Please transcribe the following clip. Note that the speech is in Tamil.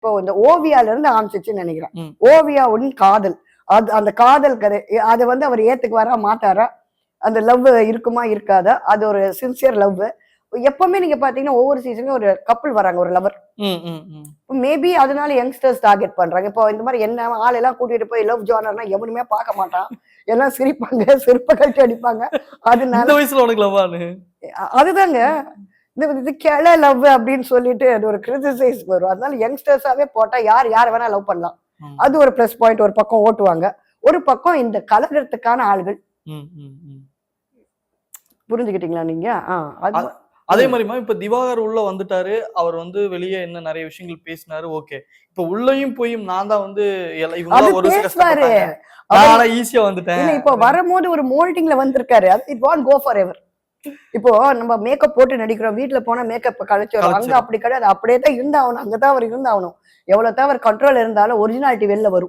இப்போ இந்த ஓவியால இருந்து ஆரம்பிச்சிச்சுன்னு நினைக்கிறேன். ஓவியாவுடன் காதல். அது அந்த காதல் கதை அதை வந்து அவர் ஏத்துக்குவாரா மாட்டாரா அந்த லவ் இருக்குமா இருக்காதா? அது ஒரு சின்சியர் லவ் எப்பவுமே நீங்க பாத்தீங்கன்னா ஒவ்வொரு சீசன்லயும் ஒரு கப்பல் வராங்க ஒரு லவர். மேபி அதனால யங்ஸ்டர்ஸ் டார்கெட் பண்றாங்க. இப்போ இந்த மாதிரி என்ன ஆள் எல்லாம் கூட்டிட்டு போய் லவ் ஜானர்னா எவனுமே பார்க்க மாட்டான். எல்லாம் சிரிப்பாங்க சிரிப்ப கழட்டி அடிப்பாங்க. அதனால வயசுல உனக்கு லவ்வானு அதுதாங்க. இது இது கிள லவ் அப்படின்னு சொல்லிட்டு அது ஒரு கிரிட்டிசைஸ் வரும். அதனால யங்ஸ்டர்ஸாவே போட்டா யார் யார் வேணா லவ் பண்ணலாம். அது ஒரு ப்ளஸ் பாயிண்ட் ஒரு பக்கம் ஓட்டுவாங்க. ஒரு பக்கம் இந்த கலகறதுக்கான ஆள்கள். புரிஞ்சுக்கிட்டீங்களா நீங்க? அது மாதிரிமா இப்ப திவாகர் உள்ள வந்துட்டாரு. அவர் வந்து வெளியே என்ன நிறைய விஷயங்கள் பேசினாரு ஓகே. இப்ப உள்ளயும் போய் நான் தான் வந்து ஈஸியா வந்துட்டேன். இப்போ வரும்போது ஒரு மோல்டிங்ல வந்திருக்காரு. அது it want go forever இப்போ நம்ம மேக்கப் போட்டு நடிக்கிறோம் வீட்ல போனா மேக்கப் கழிச்சு வரும். அங்க. அப்படி கிடையாது. அப்படியே தான் இருந்தாகணும். அங்கதான் அவர் இருந்தாகணும். எவ்வளவு தான் அவர் கண்ட்ரோல் இருந்தாலும் ஒரிஜினாலிட்டி வெளில வரும்.